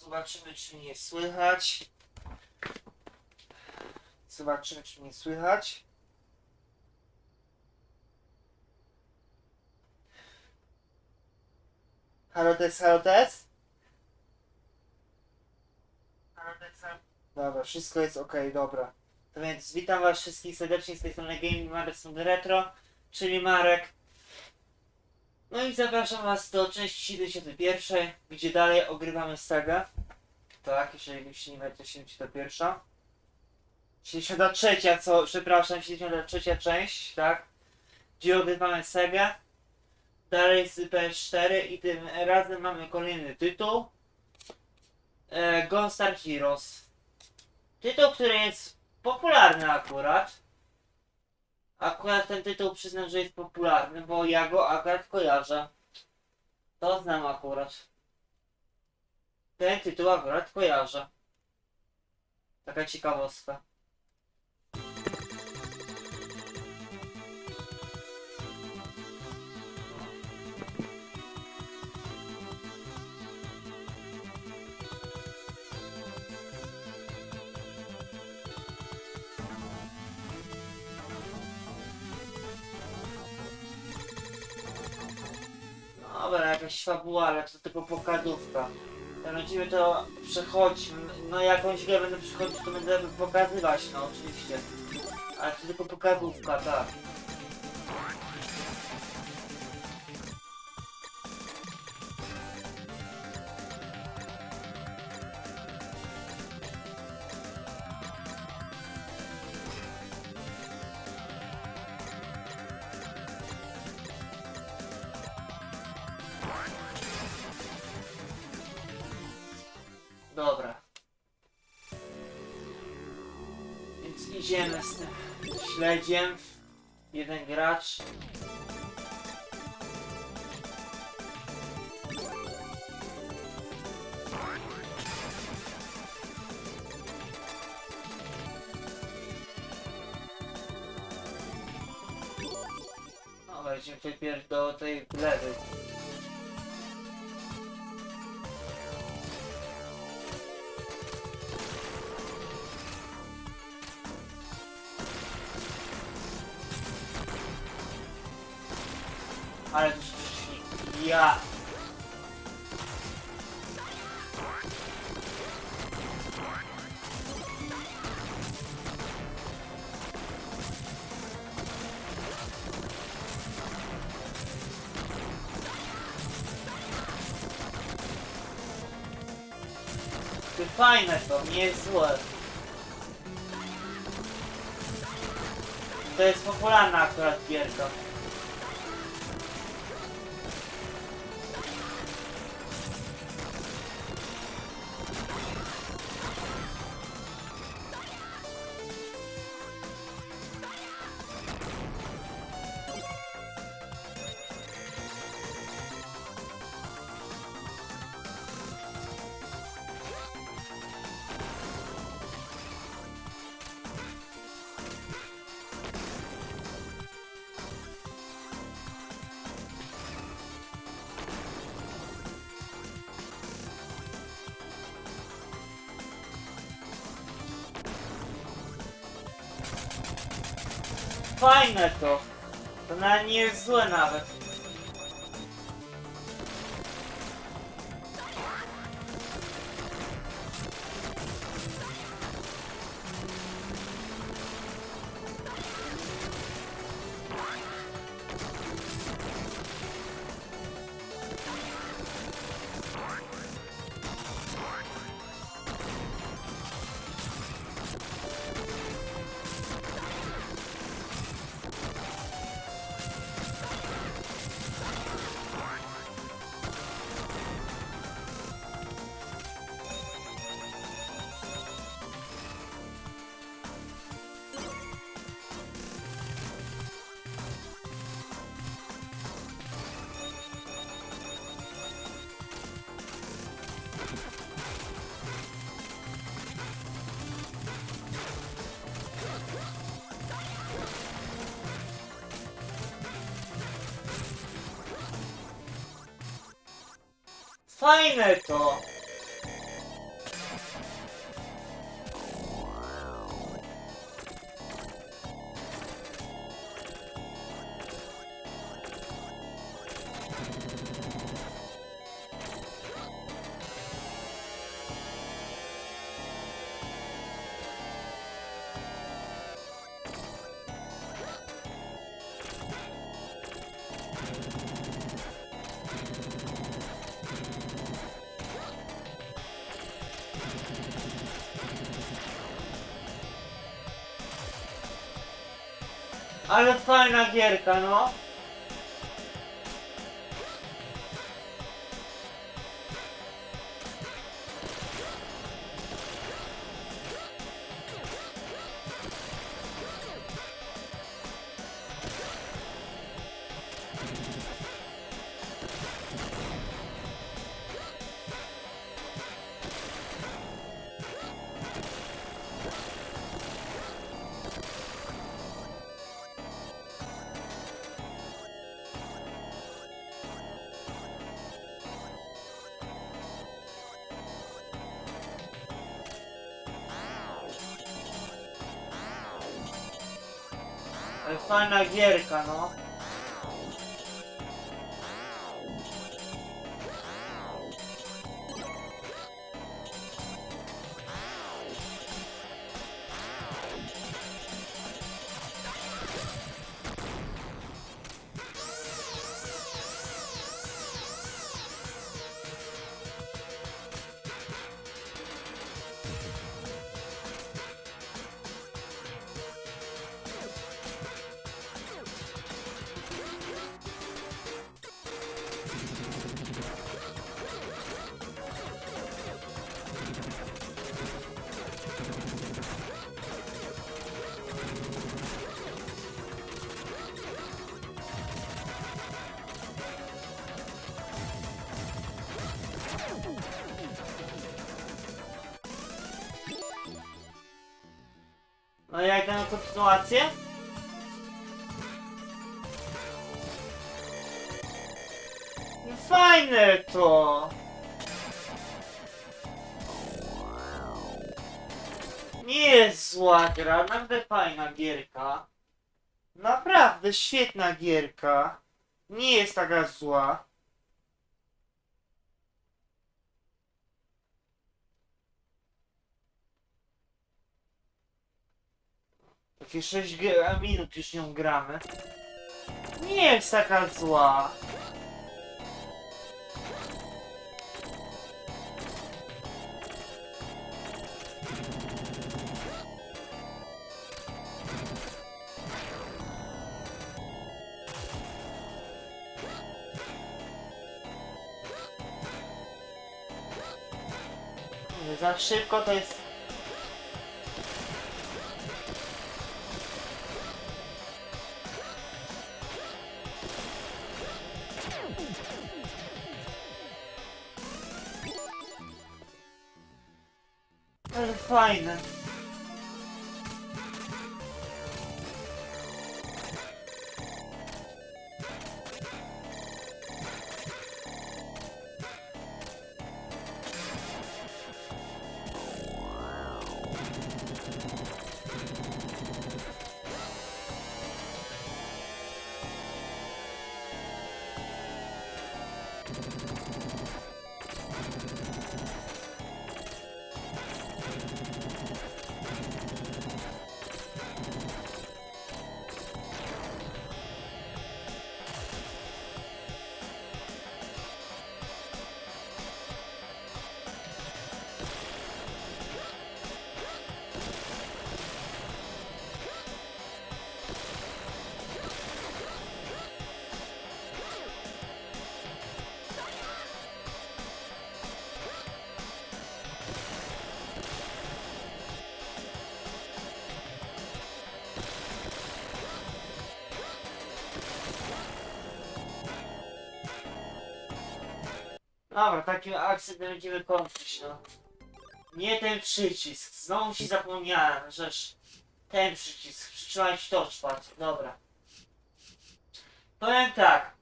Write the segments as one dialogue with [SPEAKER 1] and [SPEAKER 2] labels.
[SPEAKER 1] Zobaczymy, czy mnie słychać. Zobaczymy, czy mnie słychać. Halo, test, halo, test. Dobra, wszystko jest ok, dobra. To więc witam was wszystkich serdecznie z tej strony Gaming Madison Retro, czyli Marek. No i zapraszam was do części 71, gdzie dalej ogrywamy sagę. Tak, jeżeli mieli, to 71. 73, co, przepraszam, 73 część, tak? Gdzie ogrywamy Sega. Dalej z PS4 i tym razem mamy kolejny tytuł. E, Gunstar Heroes. Tytuł, który jest popularny akurat. Akurat ten tytuł przyznam, że jest popularny, bo ja go akurat kojarzę. To znam akurat. Ten tytuł akurat kojarzę. Taka ciekawostka. Dobra, jakaś fabuła, ale to tylko pokazówka. Będziemy to przechodzić, no jakąś grę będę przechodzić, to będę pokazywać, no oczywiście. Ale to tylko pokazówka, tak. Dobra. Więc idziemy z tym śledziem. Jeden gracz. Dobra, idziemy najpierw do tej lewej. Ale to. Ja. Fajne to, nie jest złe. To jest popularna akurat gierka. Fajne to. To nawet nie jest złe nawet. Fajne to. Ale fajna gierka, no. Ale fajna gierka, no. Jak na kontynuację? No fajne to! Nie jest zła gra, naprawdę fajna gierka. Naprawdę świetna gierka. Nie jest taka zła. Takie 6 g- minut już nią gramy. Nie jest taka zła. Za szybko to jest Ale fajne. Dobra, takim akcent będziemy kończyć, no. Nie ten przycisk. Znowu ci zapomniałem, żeż ten przycisk. Przytrzymać touchpad. Dobra. Powiem tak.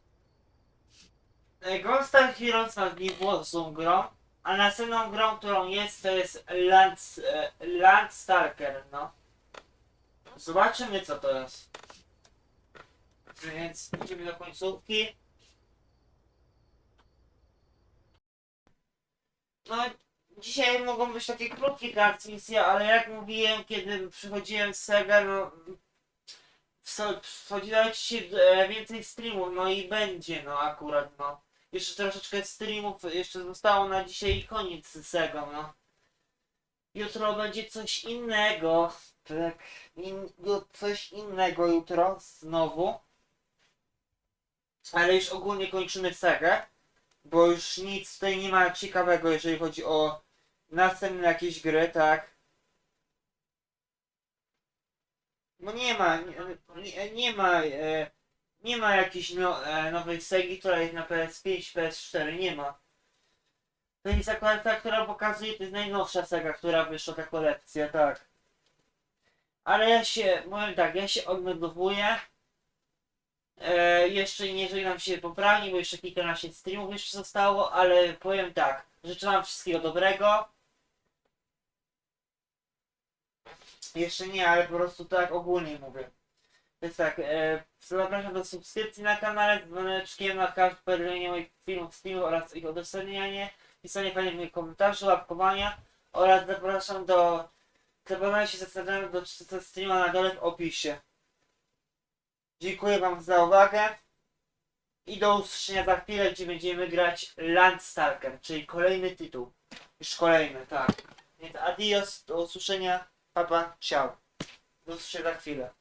[SPEAKER 1] Gunstar Heroes nie było złą grą, a następną grą, którą jest, to jest Land, e, Landstalker, no. Zobaczymy, co to jest. Więc idziemy do końcówki. No, dzisiaj mogą być takie krótkie transmisje, ale jak mówiłem, kiedy przychodziłem z Sega, no... ci się e, więcej streamów, no i będzie, no akurat, no. Jeszcze troszeczkę streamów jeszcze zostało na dzisiaj i koniec z Sega, no. Jutro będzie coś innego. tak in, coś innego jutro znowu. Ale już ogólnie kończymy sagę, bo już nic tutaj nie ma ciekawego, jeżeli chodzi o następne jakieś gry, tak? Bo nie ma, nie, nie, ma, e, nie ma jakiejś no, e, nowej segi, która jest na PS5, PS4, nie ma. To jest akurat ta, która pokazuje, to jest najnowsza sega, która wyszła, ta kolekcja, tak. Ale ja się, powiem tak, ja się odnotowuję. E, jeszcze nie żegnam się poprawnie, bo jeszcze kilkanaście streamów jeszcze zostało, ale powiem tak, życzę wam wszystkiego dobrego. Jeszcze nie, ale po prostu tak ogólnie mówię. Więc tak, e, zapraszam do subskrypcji na kanale z dzwoneczkiem na każde pojawienie moich filmów, streamów oraz ich udostępnianie, pisanie fajnych komentarzy, łapkowania oraz zapraszam do zapoznania się do streama na dole w opisie. Dziękuję wam za uwagę i do usłyszenia za chwilę, gdzie będziemy grać Landstalker, czyli kolejny tytuł. Już kolejny, tak. Więc adios, do usłyszenia, papa, ciao. Do usłyszenia za chwilę.